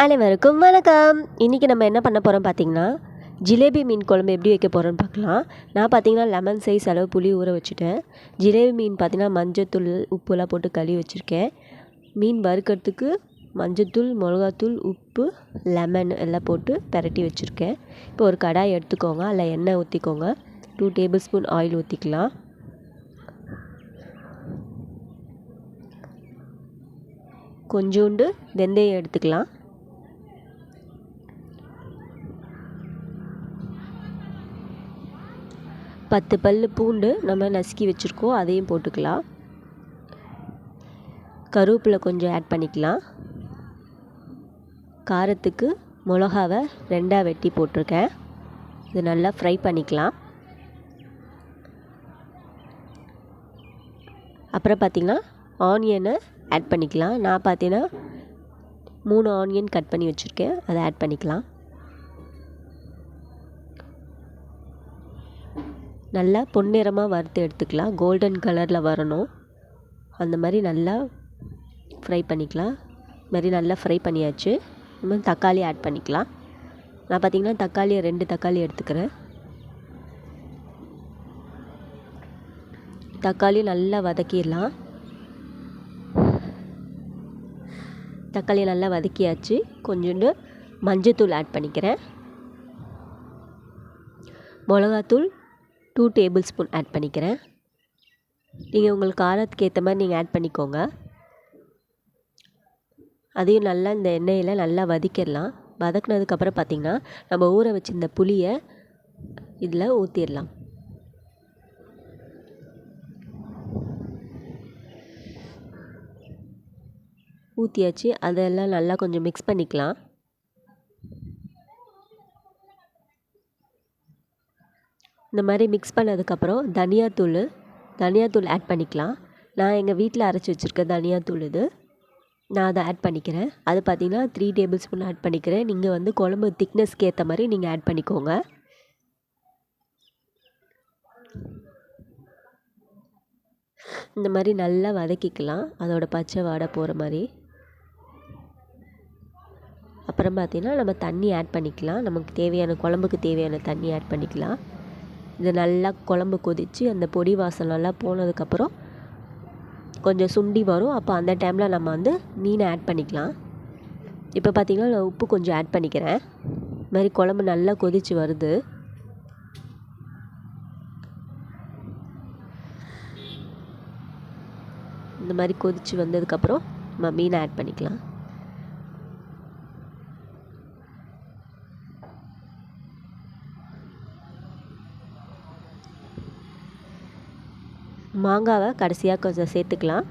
அனைவருக்கும் வணக்கம். இன்றைக்கி நம்ம என்ன பண்ண போகிறோம் பார்த்தீங்கன்னா ஜிலேபி மீன் குழம்பு எப்படி வைக்க போகிறோன்னு பார்க்கலாம் நான் பார்த்தீங்கன்னா லெமன் சைஸ் அளவு புளி ஊற வச்சுட்டேன். ஜிலேபி மீன் பார்த்திங்கன்னா மஞ்சத்தூள் உப்புலாம் போட்டு கழுவி வச்சுருக்கேன். மீன் வறுக்கிறதுக்கு மஞ்சத்தூள் மிளகாத்தூள் உப்பு லெமன் எல்லாம் போட்டு பிரட்டி வச்சுருக்கேன். இப்போ ஒரு கடாய் எடுத்துக்கோங்க. அதில் எண்ணெய் ஊற்றிக்கோங்க டூ டேபிள் ஸ்பூன் ஆயில் ஊற்றிக்கலாம் கொஞ்சோண்டு வெந்தயம் எடுத்துக்கலாம். பத்து பல் பூண்டு நம்ம நசுக்கி வச்சுருக்கோம் அதையும் போட்டுக்கலாம். கருவேப்பிலை கொஞ்சம் ஆட் பண்ணிக்கலாம். காரத்துக்கு மிளகாவை ரெண்டாக வெட்டி போட்டிருக்கேன். இது நல்லா ஃப்ரை பண்ணிக்கலாம். அப்புறம் பார்த்திங்கன்னா ஆனியனை ஆட் பண்ணிக்கலாம். நான் பார்த்தீங்கன்னா மூணு ஆனியன் கட் பண்ணி வச்சுருக்கேன். அதை ஆட் பண்ணிக்கலாம். நல்லா பொன்னிறமாக வறுத்து எடுத்துக்கலாம். கோல்டன் கலரில் வரணும். அந்த மாதிரி நல்லா ஃப்ரை பண்ணிக்கலாம். இது மாதிரி நல்லா ஃப்ரை பண்ணியாச்சு. நம்ம தக்காளி ஆட் பண்ணிக்கலாம். நான் பார்த்திங்கன்னா தக்காளியை ரெண்டு தக்காளி எடுத்துக்கிறேன். தக்காளி நல்லா வதக்கிடலாம். தக்காளி நல்லா வதக்கியாச்சு. கொஞ்சோண்டு மஞ்சத்தூள் ஆட் பண்ணிக்கிறேன். மிளகாத்தூள் டூ டேபிள் ஸ்பூன் ஆட் பண்ணிக்கிறேன். நீங்கள் உங்களுக்கு காரத்துக்கு ஏற்ற மாதிரி நீங்கள் ஆட் பண்ணிக்கோங்க. அதையும் நல்லா இந்த எண்ணெயில் நல்லா வதக்கிடலாம். வதக்குனதுக்கப்புறம் பார்த்திங்கன்னா நம்ம ஊற வச்சிருந்த புளியை இதில் ஊற்றிடலாம் ஊற்றியாச்சு அதெல்லாம் நல்லா கொஞ்சம் மிக்ஸ் பண்ணிக்கலாம். இந்த மாதிரி மிக்ஸ் பண்ணதுக்கப்புறம் தனியாத்தூள் தனியாத்தூள் ஆட் பண்ணிக்கலாம். நான் எங்கள் வீட்டில் அரைச்சி வச்சுருக்க தனியாத்தூள் இது. நான் அதை ஆட் பண்ணிக்கிறேன். அது பார்த்திங்கன்னா த்ரீ டேபிள் ஸ்பூன் ஆட் பண்ணிக்கிறேன். நீங்கள் வந்து குழம்பு திக்னஸ்க்கு ஏற்ற மாதிரி நீங்கள் ஆட் பண்ணிக்கோங்க. இந்த மாதிரி நல்லா வதக்கிக்கலாம். அதோட பச்சை வாடை போகிற மாதிரி. அப்புறம் பார்த்திங்கன்னா நம்ம தண்ணி ஆட் பண்ணிக்கலாம். நமக்கு தேவையான குழம்புக்கு தேவையான தண்ணி ஆட் பண்ணிக்கலாம். இது நல்லா குழம்பு கொதித்து அந்த பொடி வாசனெல்லாம் போனதுக்கப்புறம் கொஞ்சம் சுண்டி வரும். அப்போ அந்த டைமில் நம்ம வந்து மீனை ஆட் பண்ணிக்கலாம். இப்போ பார்த்திங்கன்னா நான் உப்பு கொஞ்சம் ஆட் பண்ணிக்கிறேன். இது மாதிரி குழம்பு நல்லா கொதித்து வருது. இந்த மாதிரி கொதித்து வந்ததுக்கப்புறம் நம்ம மீனை ஆட் பண்ணிக்கலாம். மாங்காவை கடைசியாக கொஞ்சம் சேர்த்துக்கலாம்.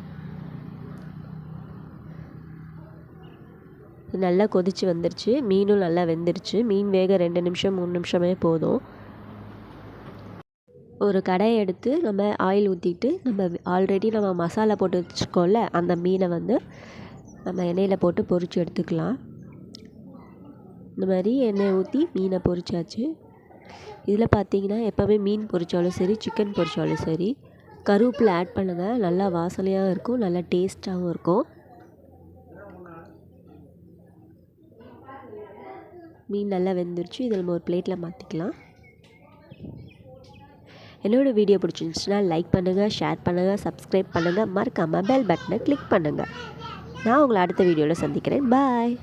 நல்லா கொதித்து வந்துருச்சு. மீனும் நல்லா வெந்துருச்சு. மீன் வேக ரெண்டு நிமிஷம் மூணு நிமிஷமே போதும். ஒரு கடையை எடுத்து நம்ம ஆயில் ஊற்றிட்டு நம்ம ஆல்ரெடி நம்ம மசாலா போட்டு வச்சுருக்கோம்ல அந்த மீனை வந்து நம்ம எண்ணெயில் போட்டு பொரித்து எடுத்துக்கலாம். இந்த மாதிரி எண்ணெய் ஊற்றி மீனை பொரிச்சாச்சு. இதில் பார்த்தீங்கன்னா எப்போவுமே மீன் பொரித்தாலும் சரி சிக்கன் பொரித்தாலும் சரி கருவேப்பிலை ஆட் பண்ணுங்கள் நல்லா வாசனையாக இருக்கும். நல்லா டேஸ்ட்டாகவும் இருக்கும். மீன் நல்லா வெந்துருச்சு. இதில் நம்ம ஒரு பிளேட்டில் மாற்றிக்கலாம் என்னோடய வீடியோ பிடிச்சிருந்துச்சுன்னா லைக் பண்ணுங்கள் ஷேர் பண்ணுங்கள் சப்ஸ்கிரைப் பண்ணுங்கள் மறக்காமல் பெல் பட்டனை கிளிக் பண்ணுங்கள் நான் உங்களை அடுத்த வீடியோவில் சந்திக்கிறேன். பாய்